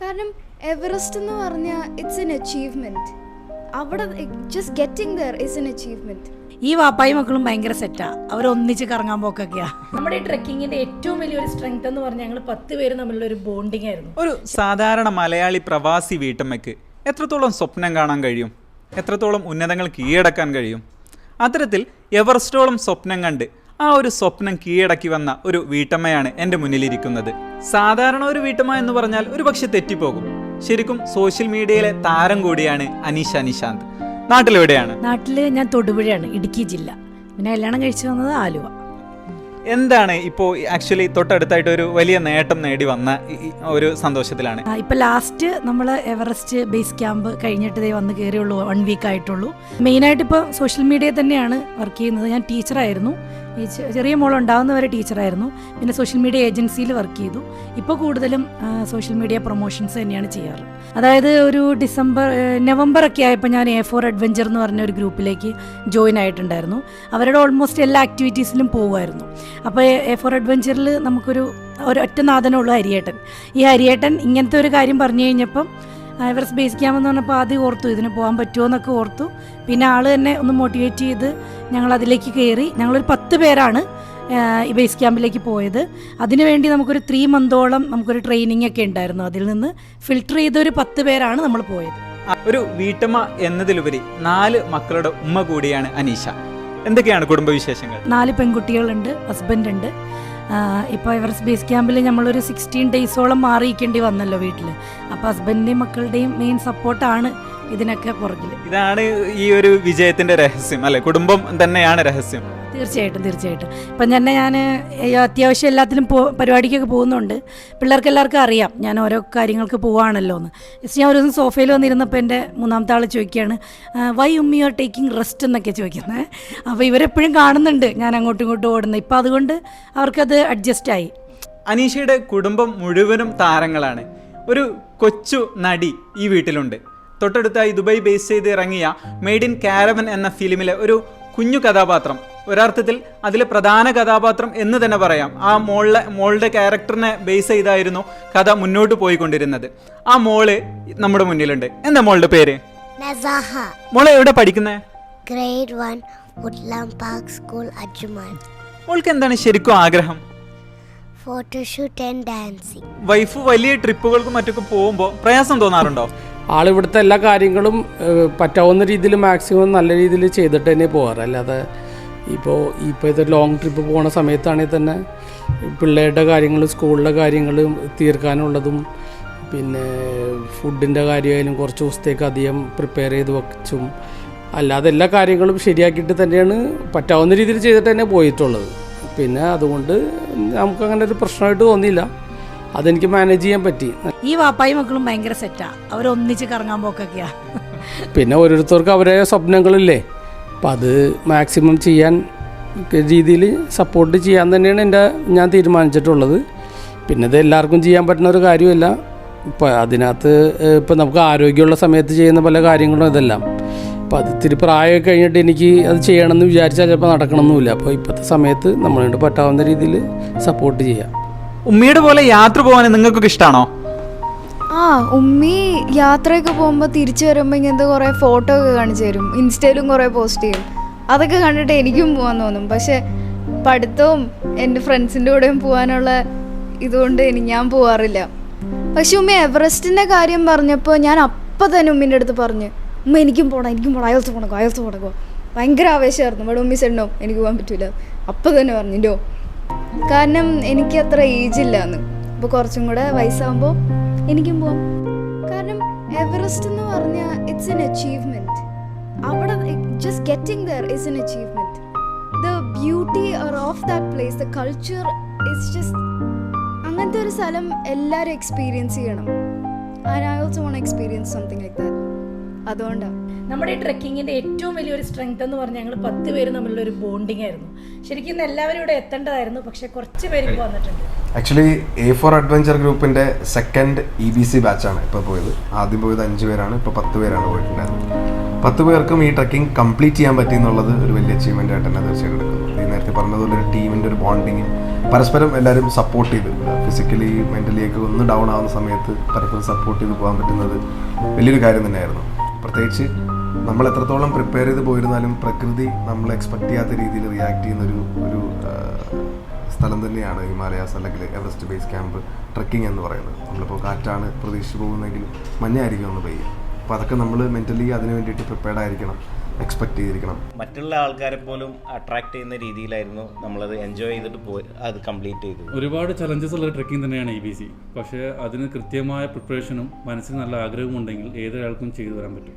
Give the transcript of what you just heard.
കാരണം എവറസ്റ്റ് എന്ന് പറഞ്ഞാൽ ഇറ്റ്സ് എൻ അച്ചീവ്മെന്റ് അവിടെ just getting there is an achievement ഈ വാപ്പായും മക്കളും ഭയങ്കര സെറ്റാ അവർ ഒന്നിച്ച് കറങ്ങാൻ പോക്കൊക്കെയാ. നമ്മുടെ ഈ ട്രെക്കിങ്ങിന്റെ ഏറ്റവും വലിയൊരു സ്ട്രെങ്ത് എന്ന് പറഞ്ഞാൽ ഞങ്ങൾ പത്ത് പേര് തമ്മിലുള്ള ഒരു ബോണ്ടിങ് ആയിരുന്നു. ഒരു സാധാരണ മലയാളി പ്രവാസി വീട്ടമ്മയ്ക്ക് എത്രത്തോളം സ്വപ്നം കാണാൻ കഴിയും? എത്രത്തോളം ഉന്നതങ്ങൾ കീഴടക്കാൻ കഴിയും? അത്തരത്തിൽ എവറസ്റ്റോളം സ്വപ്നം കണ്ട് ആ ഒരു സ്വപ്നം കീഴടക്കി വന്ന ഒരു വീട്ടമ്മയാണ് എന്റെ മുന്നിലിരിക്കുന്നത്. സാധാരണ ഒരു വീട്ടമ്മ എന്ന് പറഞ്ഞാൽ ഒരു പക്ഷെ തെറ്റിപ്പോകും. ശരിക്കും സോഷ്യൽ മീഡിയയിലെ താരം കൂടിയാണ് അനീഷ നിശാന്ത്. നാട്ടിലെവിടെയാണ്? നാട്ടിൽ ഞാൻ തൊടുപുഴയാണ് ഇടുക്കി ജില്ല. പിന്നെ കല്യാണം കഴിച്ചു വന്നത് ആലുവ. എന്താണ് ഇപ്പോൾ ആക്ച്വലി തൊട്ടടുത്തായിട്ട് ഒരു വലിയ നേട്ടം നേടി വന്ന ഒരു സന്തോഷത്തിലാണ്? ഇപ്പൊ ലാസ്റ്റ് നമ്മൾ എവറസ്റ്റ് ബേസ് ക്യാമ്പ് കഴിഞ്ഞിട്ട് വന്ന് കയറിയുള്ളൂ വൺ വീക്ക് ആയിട്ടുള്ളൂ. മെയിനായിട്ട് ഇപ്പോൾ സോഷ്യൽ മീഡിയ തന്നെയാണ് വർക്ക് ചെയ്യുന്നത്. ഞാൻ ടീച്ചറായിരുന്നു ചെറിയ മോൾ ഉണ്ടാകുന്നവരെ ടീച്ചറായിരുന്നു പിന്നെ സോഷ്യൽ മീഡിയ ഏജൻസിയിൽ വർക്ക് ചെയ്തു. ഇപ്പോൾ കൂടുതലും സോഷ്യൽ മീഡിയ പ്രൊമോഷൻസ് തന്നെയാണ് ചെയ്യാറ്. അതായത് ഒരു ഡിസംബർ നവംബർ ഒക്കെ ആയപ്പോൾ ഞാൻ എ ഫോർ അഡ്വഞ്ചർ എന്ന് പറഞ്ഞ ഒരു ഗ്രൂപ്പിലേക്ക് ജോയിൻ ആയിട്ടുണ്ടായിരുന്നു. അവരുടെ ഓൾമോസ്റ്റ് എല്ലാ ആക്ടിവിറ്റീസിലും പോകുമായിരുന്നു അപ്പോൾ എ ഫോർ അഡ്വഞ്ചറിൽ നമുക്കൊരു ഒരൊറ്റ നാഥനുള്ള ഹരിയേട്ടൻ. ഈ ഹരിയേട്ടൻ ഇങ്ങനത്തെ ഒരു കാര്യം പറഞ്ഞു കഴിഞ്ഞപ്പം എവറസ്റ്റ് ബേസ് ക്യാമ്പ് എന്ന് പറഞ്ഞപ്പോൾ ആദ്യം ഓർത്തു ഇതിന് പോകാൻ പറ്റുമോ എന്നൊക്കെ ഓർത്തു. പിന്നെ ആൾ തന്നെ ഒന്ന് മോട്ടിവേറ്റ് ചെയ്ത് ഞങ്ങൾ അതിലേക്ക് കയറി ഞങ്ങളൊരു പത്ത് പേരാണ് ഈ ബേസ് ക്യാമ്പിലേക്ക് പോയത്. അതിനുവേണ്ടി നമുക്കൊരു ത്രീ മന്തോളം നമുക്കൊരു ട്രെയിനിങ് ഒക്കെ ഉണ്ടായിരുന്നു. അതിൽ നിന്ന് ഫിൽട്ടർ ചെയ്ത ഒരു പത്ത് പേരാണ് നമ്മൾ പോയത്. ഒരു വീട്ടമ്മ എന്നതിലുപരി നാല് മക്കളുടെ ഉമ്മ കൂടിയാണ് അനീഷ. എന്തൊക്കെയാണ് കുടുംബവിശേഷങ്ങൾ? നാല് പെൺകുട്ടികളുണ്ട് ഹസ്ബൻഡ് ഉണ്ട് ഇപ്പോൾ എവറസ്റ്റ് ബേസ് ക്യാമ്പിൽ നമ്മളൊരു സിക്സ്റ്റീൻ ഡേയ്സോളം മാറിയിരിക്കേണ്ടി വന്നല്ലോ വീട്ടിൽ അപ്പോൾ ഹസ്ബൻഡിന്റെയും മക്കളുടെയും മെയിൻ സപ്പോർട്ടാണ് ഇതിനൊക്കെ പുറകിൽ ഇതാണ് ഈ ഒരു വിജയത്തിന്റെ രഹസ്യം അല്ലെ? കുടുംബം തന്നെയാണ് രഹസ്യം. തീർച്ചയായിട്ടും തീർച്ചയായിട്ടും. ഇപ്പം തന്നെ ഞാൻ അത്യാവശ്യം എല്ലാത്തിലും പോ പരിപാടിക്കൊക്കെ പോകുന്നുണ്ട്. പിള്ളേർക്ക് എല്ലാവർക്കും അറിയാം ഞാൻ ഓരോ കാര്യങ്ങൾക്ക് പോവാണല്ലോ എന്ന്. ഞാൻ ഒരു ദിവസം സോഫയിൽ വന്നിരുന്നപ്പോൾ എന്റെ മൂന്നാമത്തെ ആൾ ചോദിക്കുകയാണ് വൈ ഉമ്മി ആർ ടേക്കിംഗ് റെസ്റ്റ് എന്നൊക്കെ ചോദിക്കുന്നത്. അപ്പോൾ ഇവരെപ്പോഴും കാണുന്നുണ്ട് ഞാൻ അങ്ങോട്ടും ഇങ്ങോട്ടും ഓടുന്നത്. ഇപ്പം അതുകൊണ്ട് അവർക്കത് അഡ്ജസ്റ്റ് ആയി. അനീഷയുടെ കുടുംബം മുഴുവനും താരങ്ങളാണ്. ഒരു കൊച്ചു നടി ഈ വീട്ടിലുണ്ട്. തൊട്ടടുത്തായി ദുബായ് ബേസ് ചെയ്ത് ഇറങ്ങിയ മെയ്ഡ് ഇൻ കാരവൻ എന്ന ഫിലിമിലെ ഒരു കുഞ്ഞു കഥാപാത്രം ഒരർത്ഥത്തിൽ അതിലെ പ്രധാന കഥാപാത്രം എന്ന് തന്നെ പറയാം. ആ മോളിലെ മോളുടെ ക്യാരക്ടറിനെ ബേസ് ചെയ്തായിരുന്നു കഥ മുന്നോട്ട് പോയിക്കൊണ്ടിരുന്നത്. ആ മോൾ നമ്മുടെ മുന്നിലുണ്ട്. എന്താ മോളുടെ പേര്? നസാഹ. മോളെ എവിടെ പഠിക്കുന്നത് grade one Woodlem Park School Ajman മോൾക്ക് എന്താണ് ശരിക്കും ആഗ്രഹം? ഫോട്ടോഷൂട്ട് ആൻഡ് ഡാൻസിങ് വൈഫ് വലിയ ട്രിപ്പുകൾക്കും മറ്റൊക്കെ പോകുമ്പോൾ പ്രയാസം തോന്നാറുണ്ടോ? ആളിവിടുത്തെ എല്ലാ കാര്യങ്ങളും പറ്റാവുന്ന രീതിയിൽ മാക്സിമം നല്ല രീതിയിൽ ചെയ്തിട്ട് തന്നെ പോകാറ് അല്ലാതെ ഇപ്പോൾ ഇപ്പോൾ ഇത് ലോങ് ട്രിപ്പ് പോണ സമയത്താണെങ്കിൽ തന്നെ പിള്ളേരുടെ കാര്യങ്ങൾ സ്കൂളിലെ കാര്യങ്ങൾ തീർക്കാനുള്ളതും പിന്നെ ഫുഡിന്റെ കാര്യമായാലും കുറച്ച് ദിവസത്തേക്ക് അധികം പ്രിപ്പയർ ചെയ്ത് വെച്ചും. അല്ലാതെ എല്ലാ കാര്യങ്ങളും ശരിയാക്കിയിട്ട് തന്നെയാണ് പറ്റാവുന്ന രീതിയിൽ ചെയ്തിട്ട് തന്നെ പോയിട്ടുള്ളത്. പിന്നെ അതുകൊണ്ട് നമുക്കങ്ങനെ ഒരു പ്രശ്നമായിട്ട് തോന്നിയില്ല. അതെനിക്ക് മാനേജ് ചെയ്യാൻ പറ്റി. ഈ വാപ്പായും മക്കളും ഭയങ്കര സെറ്റാ അവരൊന്നിച്ച് കറങ്ങാൻ പോക്കൊക്കെയാ. പിന്നെ ഓരോരുത്തർക്ക് അവരെ സ്വപ്നങ്ങളില്ലേ? അപ്പം അത് മാക്സിമം ചെയ്യാൻ രീതിയിൽ സപ്പോർട്ട് ചെയ്യാൻ തന്നെയാണ് എന്റെ ഞാൻ തീരുമാനിച്ചിട്ടുള്ളത്. പിന്നെ ഇത് എല്ലാവർക്കും ചെയ്യാൻ പറ്റുന്ന ഒരു കാര്യമല്ല ഇപ്പോൾ അതിനകത്ത് ഇപ്പോൾ നമുക്ക് ആരോഗ്യമുള്ള സമയത്ത് ചെയ്യുന്ന പല കാര്യങ്ങളും ഇതെല്ലാം. അപ്പം അത് ഇത്തിരി പ്രായമൊക്കെ കഴിഞ്ഞിട്ട് എനിക്ക് അത് ചെയ്യണമെന്ന് വിചാരിച്ചാൽ ചിലപ്പോൾ നടക്കണമെന്നില്ല അപ്പോൾ ഇപ്പോഴത്തെ സമയത്ത് നമ്മളോട് പറ്റാവുന്ന രീതിയിൽ സപ്പോർട്ട് ചെയ്യാം. ഉമ്മയുടെ പോലെ യാത്ര പോകാൻ നിങ്ങൾക്കൊക്കെ ഇഷ്ടമാണോ ആ ഉമ്മി യാത്രയൊക്കെ പോകുമ്പോൾ തിരിച്ചു വരുമ്പോൾ ഇങ്ങനത്തെ കുറേ ഫോട്ടോ ഒക്കെ കാണിച്ചു തരും. ഇൻസ്റ്റയിലും കുറേ പോസ്റ്റ് ചെയ്യും. അതൊക്കെ കണ്ടിട്ട് എനിക്കും പോകാൻ തോന്നും. പക്ഷെ പഠിത്തവും എന്റെ ഫ്രണ്ട്സിന്റെ കൂടെയും പോകാനുള്ള ഇതുകൊണ്ട് ഇനി ഞാൻ പോവാറില്ല. പക്ഷെ ഉമ്മ എവറസ്റ്റിന്റെ കാര്യം പറഞ്ഞപ്പോൾ ഞാൻ അപ്പം തന്നെ ഉമ്മീന്റെ അടുത്ത് പറഞ്ഞു ഉമ്മ എനിക്കും പോകണം എനിക്കും പോകണം അയൽത്ത് പോകണം അയൽത്ത് പോകണം ഭയങ്കര ആവേശമായിരുന്നു. ഇവിടെ ഉമ്മി സെണ്ണോ എനിക്ക് പോകാൻ പറ്റില്ല അപ്പം തന്നെ പറഞ്ഞിട്ടോ കാരണം എനിക്ക് അത്ര ഏജ് ഇല്ല എന്ന് അപ്പോൾ കുറച്ചും കൂടെ വയസ്സാകുമ്പോൾ എനിക്കും പോവാം. കാരണം എവറസ്റ്റ് എന്ന് പറഞ്ഞാൽ ഇറ്റ്സ് എൻ അച്ചീവ്മെന്റ് അവിടെ just getting there is an achievement the beauty of that place the culture is just അങ്ങനത്തെ ഒരു സ്ഥലം എല്ലാവരും എക്സ്പീരിയൻസ് ചെയ്യണം. And I also want experience something like that അതുകൊണ്ടാണ് നമ്മുടെ ഈ ട്രക്കിങ്ങിന്റെ ഏറ്റവും വലിയൊരു സ്ട്രെങ്ത് എന്ന് പറഞ്ഞാൽ ഞങ്ങൾ പത്ത് പേര് തമ്മിലുള്ള ഒരു ബോണ്ടിങ് ആയിരുന്നു. ശരിക്കും ഇന്ന് എല്ലാവരും ഇവിടെ എത്തേണ്ടതായിരുന്നു പക്ഷെ കുറച്ച് പേര് വന്നിട്ടുണ്ട്. ആക്ച്വലി എ ഫോർ അഡ്വഞ്ചർ ഗ്രൂപ്പിന്റെ സെക്കൻഡ് ഇ ബി സി ബാച്ചാണ് ഇപ്പോൾ പോയത്. ആദ്യം പോയത് അഞ്ച് പേരാണ് ഇപ്പോൾ പത്ത് പേരാണ് പോയിട്ടുണ്ടായിരുന്നത്. പത്ത് പേർക്കും ഈ ട്രക്കിംഗ് കംപ്ലീറ്റ് ചെയ്യാൻ പറ്റി എന്നുള്ളത് ഒരു വലിയ അച്ചീവ്മെന്റ് ആയിട്ട് തന്നെ തീർച്ചയായിട്ടും ഈ നേരത്തെ പറഞ്ഞതുപോലെ ഒരു ടീമിന്റെ ഒരു ബോണ്ടിങ്ങും പരസ്പരം എല്ലാവരും സപ്പോർട്ട് ചെയ്ത് ഫിസിക്കലി മെന്റലി ഒക്കെ ഒന്ന് ഡൗൺ ആവുന്ന സമയത്ത് പരസ്പരം സപ്പോർട്ട് ചെയ്ത് പോകാൻ പറ്റുന്നത് വലിയൊരു കാര്യം തന്നെയായിരുന്നു. പ്രത്യേകിച്ച് നമ്മൾ എത്രത്തോളം പ്രിപ്പയർ ചെയ്ത് പോയിരുന്നാലും പ്രകൃതി നമ്മൾ എക്സ്പെക്ട് ചെയ്യാത്ത രീതിയിൽ റിയാക്ട് ചെയ്യുന്ന ഒരു ഒരു സ്ഥലം തന്നെയാണ് ഹിമാലയാസ് അല്ലെങ്കിൽ എവറസ്റ്റ് ബേസ് ക്യാമ്പ് ട്രക്കിംഗ് എന്ന് പറയുന്നത്. നമ്മളിപ്പോൾ കാറ്റാണ് പ്രതീക്ഷിച്ച് പോകുന്നതെങ്കിൽ മഞ്ഞായിരിക്കും ഒന്ന് പെയ്യുക. അപ്പോൾ അതൊക്കെ നമ്മൾ മെന്റലി അതിന് വേണ്ടിയിട്ട് പ്രിപ്പയർഡ് ആയിരിക്കണം എക്സ്പെക്ട് ചെയ്തിരിക്കണം. മറ്റുള്ള ആൾക്കാരെ പോലും അട്രാക്ട് ചെയ്യുന്ന രീതിയിലായിരുന്നു നമ്മളത് എൻജോയ് ചെയ്തിട്ട് പോയി അത് കംപ്ലീറ്റ് ചെയ്തു ഒരുപാട് ചലഞ്ചസ് ഉള്ള ട്രക്കിംഗ് തന്നെയാണ് ഇ ബി സി പക്ഷേ അതിന് കൃത്യമായ പ്രിപ്പറേഷനും മനസ്സിന് നല്ല ആഗ്രഹവും ഉണ്ടെങ്കിൽ ഏതൊരാൾക്കും ചെയ്തു വരാൻ പറ്റും.